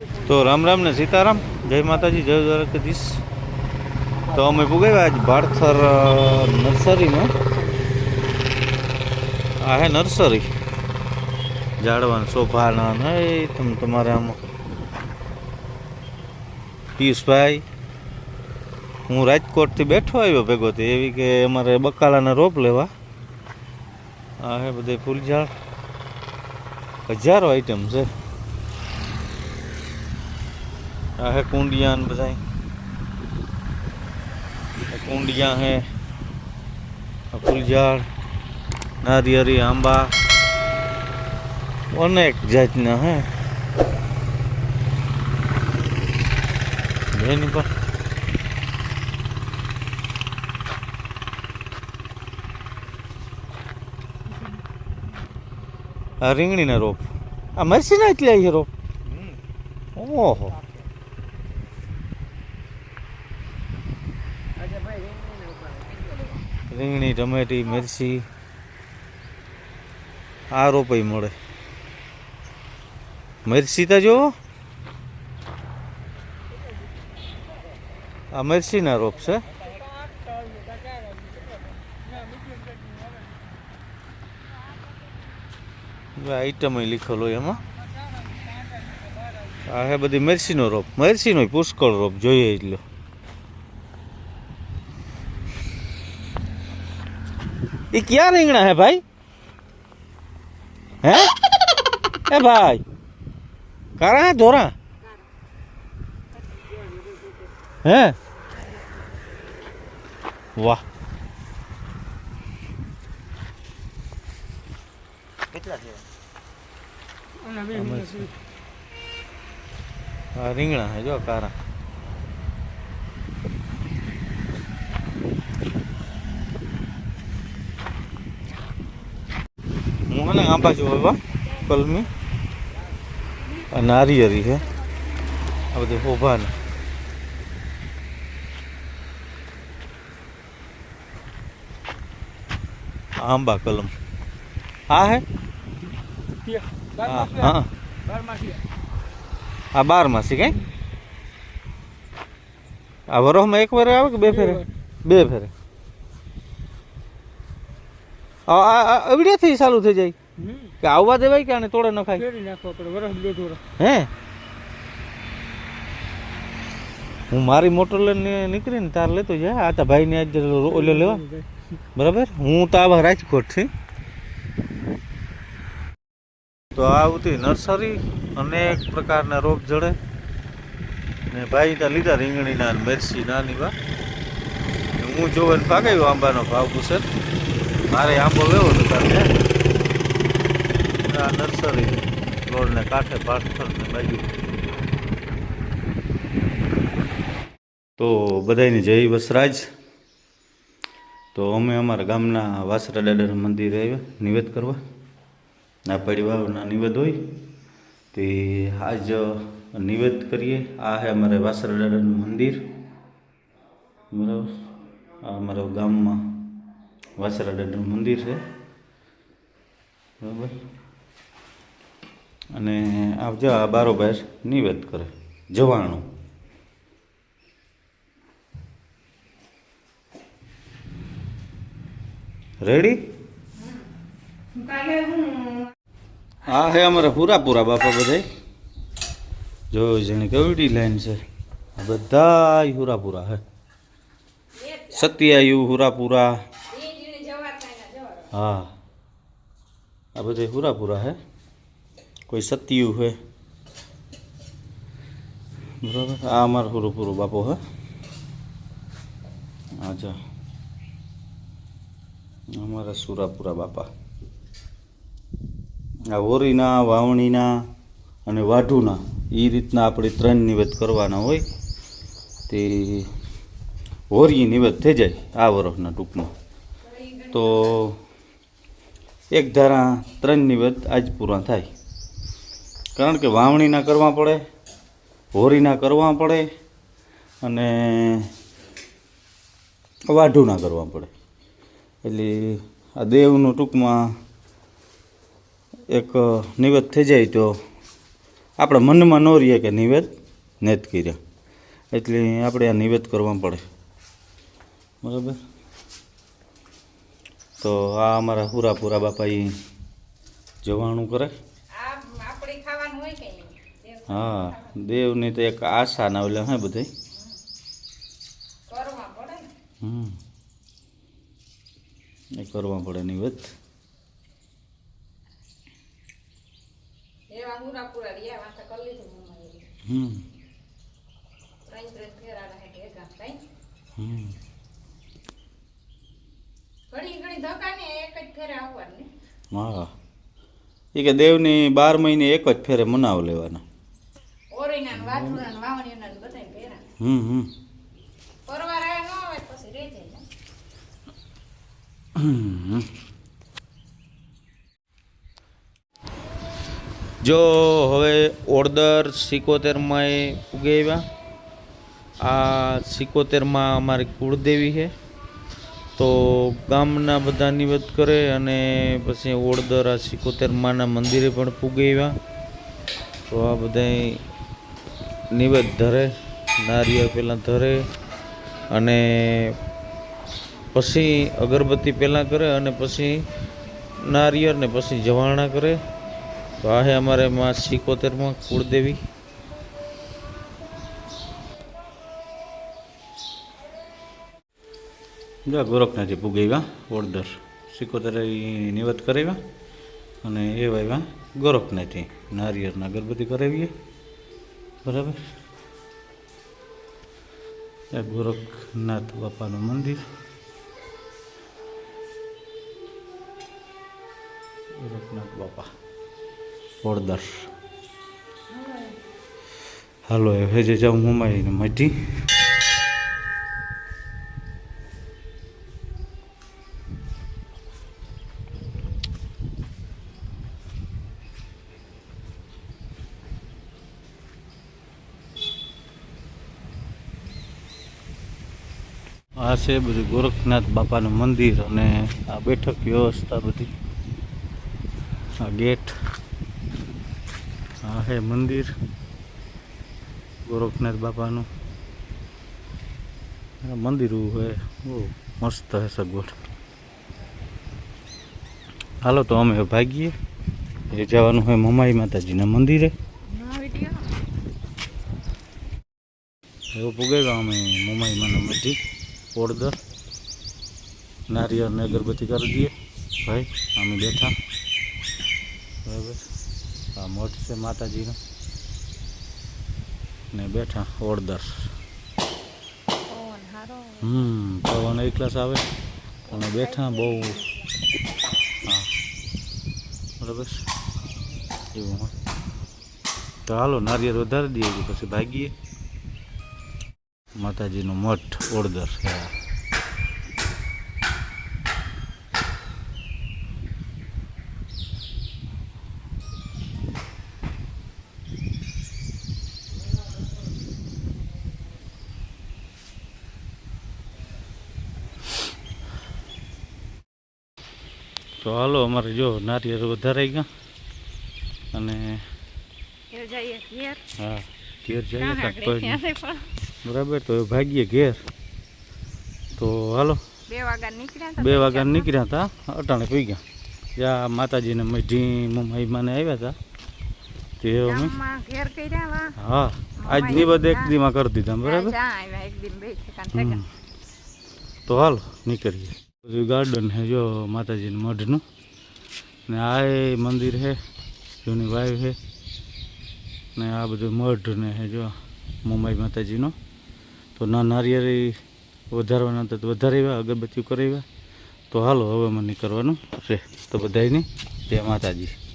તો રામ રામ ને સીતારામ. જય માતાજી, જય દ્વારકાધીશ. તો અમે પુગાવ્યા આજ ભારથર નર્સરીમાં આ હે નર્સરી. ઝાડવાના શોભાના ને તમે તમ, તમારે આમાં પિયુષભાઈ, હું રાજકોટથી બેઠો આવ્યો ભેગો તે એવી કે અમારે બકાલાના રોપ લેવા. આ હે બધે ફૂલઝાડ. હજારો આઈટમ છે. આ હે કુંડિયા ને બધા કુંડિયા હે ફૂલઝાડ નારિયેરી આંબા અનેક જાતના હે એની પર આ રીંગણીના રોપ આ મરસીના એટલે આવી રોપ ઓહો રીંગણી, ટમેટી, મિરચી આ રોપાઈ મળે. મિરચી તો જુઓ. આ મિરચીના રોપ છે. આઈટમ લીખેલો એમાં. આ હે બધી મિરચીનો રોપ. મિરચીનો પુષ્કળ રોપ જોઈએ એટલો. એ ક્યાં રીંગણા હે ભાઈ? હે? એ ભાઈ કારા હે ધોરા? હે? વાહ. કેટલા છે? આ રીંગણા હે જો કારા હું મને આંબા જો બાબા કલમી આ નારિયેરી છે આ બધી હોભા ને આંબા કલમ હા હે હા હા આ બાર માસી કઈ આ વરોહમાં એક વાર આવે કે બે ફેરે બે ફેરે આ આ- આ અવડિયાથી ચાલુ થઈ જાય કે આવવા દેવાય કે આને તોડે ન ખાય? ફેરી નાખો આપણે વરસ દોઢ વરસ હે? હું મારી મોટર લઈને નીકળીને તાર લેતો જાય આ તા ભાઈને આજ ઓલો લેવા. બરાબર? હું તો આવા રાજકોટથી. તો આ આવતી નર્સરી અનેક પ્રકારના રોપ જડે. ને ભાઈ ત્યાં લીધા રીંગણીના મેરસી નાની વા હું જોવે ભાગાયો આંબાનો ભાવ પૂછે. મારે આંબો લેવો તો તારે. આ નર્સરી રોડને કાંઠે પાથરને બાજુ. તો બધાની જય વસરાજ. તો અમે અમારા ગામના વાસરા દાદાના મંદિરે આવ્યા નિવેદ કરવા. ના પરિવારના નિવેદ હોય. તે આજ નિવેદ કરીએ. આ છે અમારે વાસરા દાદાનું મંદિર. બરાબર? આ અમારા ગામમાં વાસરા દાદાનું મંદિર છે. બરાબર? અને આવજો આ બારોબાર નિવેદ કરે. જવાણું. રેડી હા હે અમારે પૂરા પૂરા બાપા બધા જો જેને કેવડી લાઈન છે આ બધા પૂરા પૂરા હે. સત્યાયુ હુરાપુરા. પૂરા હા. આ બધા હુરાપુરા પૂરા હે. કોઈ સત્યુ હોય. બરાબર? આ અમારો પૂરું પૂરું બાપો હે. અચ્છા અમારા સુરાપુરા બાપા. આ ઓરીના વાવણીના અને વાઢુના એ રીતના આપણે ત્રણ નિવેદ કરવાના હોય, તે હોરી નિવેદ થઈ જાય આ વર્ષના ટૂંકમાં. તો એક ધારા ત્રણ નિવેદ આજ પૂરા થાય. કારણ કે વાવણીના કરવા પડે, હોરીના કરવા પડે અને વાઢુના કરવા પડે. એટલે આ દેવનું ટૂંકમાં એક નિવેદ થઈ જાય તો આપણા મનમાં ન રહીએ કે નિવેદ નેત કર્યા. એટલે આપણે આ નિવેદ કરવા પડે. બરાબર? તો આ અમારા પૂરા પૂરા બાપા ઈ જવાણું કરે આ આપણે ખાવાનું હોય કે નહીં હા દેવની તો એક આશા ના ઓલે હે બધે. કરવા પડે ને? હમ. એ કરવા પડે રહ્યા વાત હમ. હમ. ને ને હા. એ કે દેવની બાર મહિને એક જ ફેરે મનાવ લેવાના. ઓરીના ને વાઠોડા ને વાવણીના ને બધાય ફેરા હમ હમ. પરવાર આવ્યા ન આવે પછી રહી જાય ને. જો હવે ઓર્ડર સિકોતેરમાં એ ઉગી આવ્યા. આ સિકોતેરમાં અમારી કુળદેવી છે. તો ગામના બધા નિવેદ કરે અને પછી ઓડદર આ સિકોતેરમાના મંદિરે પણ પૂગાવ્યા આવ્યા. તો આ બધા નિવેદ ધરે નારિયેળ પહેલાં ધરે અને પછી અગરબત્તી પહેલાં કરે અને પછી નારિયેળ ને પછી જવાણા કરે. તો આ હે અમારે માં સિકોતેરમાં કુળદેવી. જો ગોરખનાથથી પૂગાવ્યા ઓળદર સિકોતેર નિવત કરાવ્યા અને એ વાવ્યા ગોરખનાથથી નારિયેળના અગરબત્તી કરાવીએ. બરાબર? આ ગોરખનાથ બાપાનું મંદિર. ગોરખનાથ બાપા ઓળદર હાલો હવે જે જાઉં મુંબઈને મઢી આ છે બધું ગોરખનાથ બાપાનું મંદિર અને આ બેઠક વ્યવસ્થા બધી. આ ગેટ આ હે મંદિર ગોરખનાથ બાપાનું. મંદિર હોય બહુ મસ્ત હે સગવડ. હાલો તો અમે ભાગીએ. એ જવાનું હોય મમાઈ માતાજીના મંદિરે. એવું પૂગે અમે મમાઈ માના મઢી ઓળદર નારિયેળ ને અગરબત્તી કરી દઈએ ભાઈ અમે બેઠા બરાબર આ મઠ છે માતાજીનો ને બેઠા ઓળદર પવન હારો હમ પવન એક ક્લાસ આવે અને બેઠા બહુ હા બરાબર એવું હોય તો હાલો નારિયેળ વધારી દઈએ કે પછી ભાગીએ માતાજીનો મઠ ઓળદર તો હાલો અમારે જો નારિયેળ વધારાઈ ગયા. અને હા ઘેર જઈએ ક્યાં કાંઈક આગળ? કોઈ નહીં. ત્યાંથી પણ બરાબર તો હવે ભાગીએ ઘેર. તો હાલો. બે વાગ્યા નીકળ્યા હતા બે વાગ્યા નીકળ્યા હતા અટાણે પી ગયા. ત્યાં માતાજીને મઢી મમ્મીમાને આવ્યા હતા. તે અમે ગામમાં ઘેર કર્યા વા હા આજ નિવેદ એક દીમાં કરી દીધા બરાબર? જા આવ્યા એક દિન બે ઠેકાણ હમ. થયા તો હાલો નીકળીએ. બધું ગાર્ડન છે જો માતાજીનું મઢનું. ને આ એ મંદિર છે જૂની વાવ છે ને આ બધું મઢ ને છે જો મુંબઈ માતાજીનો. તો ના નારિયેરી વધારવાના હતા તો વધારાવ્યા અગરબત્તી કરાવ્યા. તો હાલો, હવે મને નીકળવાનું છે તો બધાયની, જય માતાજી.